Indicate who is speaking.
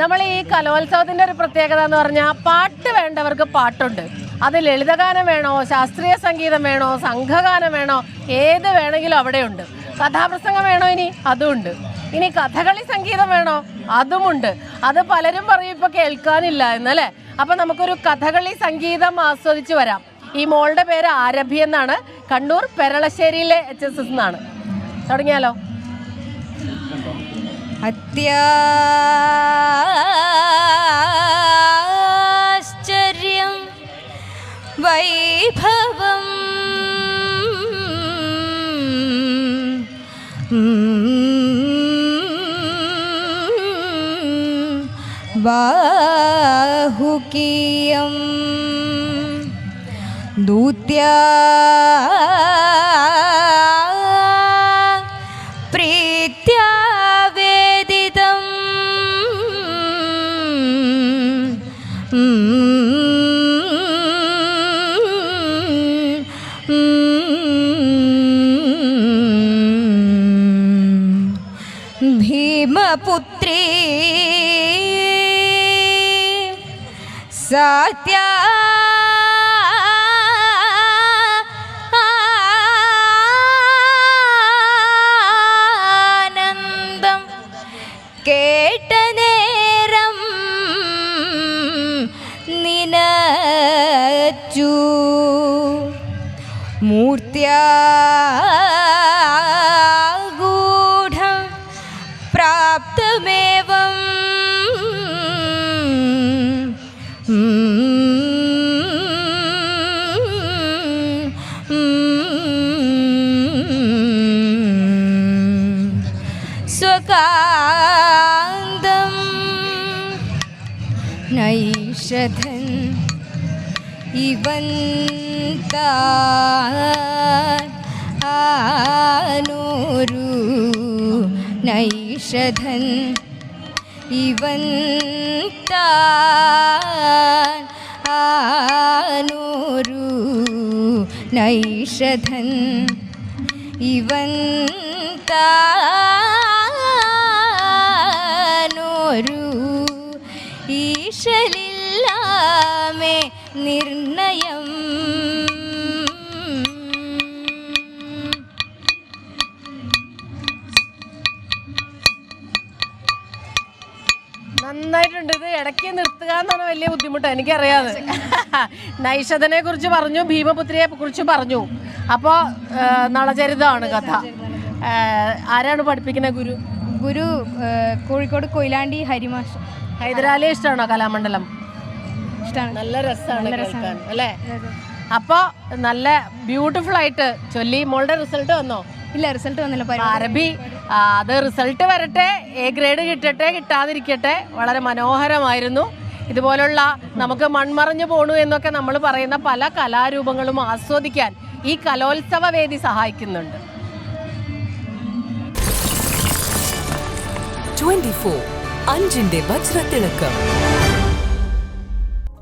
Speaker 1: നമ്മൾ ഈ കലോത്സവത്തിന്റെ ഒരു പ്രത്യേകത എന്ന് പറഞ്ഞാൽ പാട്ട് വേണ്ടവർക്ക് പാട്ടുണ്ട്. അത് ലളിതഗാനം വേണോ ശാസ്ത്രീയ സംഗീതം വേണോ സംഘഗാനം വേണോ ഏത് വേണമെങ്കിലും അവിടെയുണ്ട്. കഥാപ്രസംഗം വേണോ ഇനി? അതുമുണ്ട് ഇനി കഥകളി സംഗീതം വേണോ? അതുമുണ്ട്. അത് പലരും പറയും ഇപ്പൊ കേൾക്കാനില്ല എന്നല്ലേ? അപ്പൊ നമുക്കൊരു കഥകളി സംഗീതം ആസ്വദിച്ച് വരാം. ഈ മോളുടെ പേര് ആരഭി എന്നാണ്. കണ്ണൂർ പെരളശ്ശേരിയിലെ എച്ച് എസ് എസ് എന്നാണ് തുടങ്ങിയാലോ?
Speaker 2: അത്യാശ്ചര്യം വൈഭവം. ബാഹുകീയം. ദൂത്യാ. പ്രീത്യാ. ഭീമപുത്രീ സത്യ കേട്ട നേരം നിനച്ചു. മൂർത്തിയാഗൂഢം നൈഷധൻ ഇവൻ ആനൂരു നൈഷധൻ ഇവൻ ആനൂരു നൈഷധൻ ഇവൻ നിർണയം.
Speaker 1: നന്നായിട്ടുണ്ട്. ഇത് ഇടയ്ക്ക് നിർത്തുക എന്നാണ് വലിയ ബുദ്ധിമുട്ട്. എനിക്കറിയാതെ നൈഷതനെ കുറിച്ച് പറഞ്ഞു ഭീമപുത്രിയെ കുറിച്ച് പറഞ്ഞു. അപ്പോൾ നളചരിതമാണ് കഥ. ആരാണ് പഠിപ്പിക്കുന്ന ഗുരു?
Speaker 2: ഗുരു കോഴിക്കോട് കൊയിലാണ്ടി ഹരിമാഷ്.
Speaker 1: ഹൈദരാലിയെ ഇഷ്ടമാണോ കലാമണ്ഡലം?
Speaker 2: ഇഷ്ടമാണ്
Speaker 1: നല്ല രസമാണ് കേൾക്കാൻ അല്ലേ? അപ്പോൾ നല്ല ബ്യൂട്ടിഫുൾ ആയിട്ട് ചൊല്ലി. മോളുടെ റിസൾട്ട് വന്നോ?
Speaker 2: ഇല്ല റിസൾട്ട് വന്നില്ല.
Speaker 1: അറബി അത് റിസൾട്ട് വരട്ടെ. എ ഗ്രേഡ് കിട്ടട്ടെ കിട്ടാതിരിക്കട്ടെ. വളരെ മനോഹരമായിരുന്നു. ഇതുപോലുള്ള നമുക്ക് മൺമറഞ്ഞു പോണു എന്നൊക്കെ നമ്മൾ പറയുന്ന പല കലാരൂപങ്ങളും ആസ്വദിക്കാൻ ഈ കലോത്സവ വേദി സഹായിക്കുന്നുണ്ട്.
Speaker 3: 24 അഞ്ചിന്റെ വജ്രത്തിളക്കം.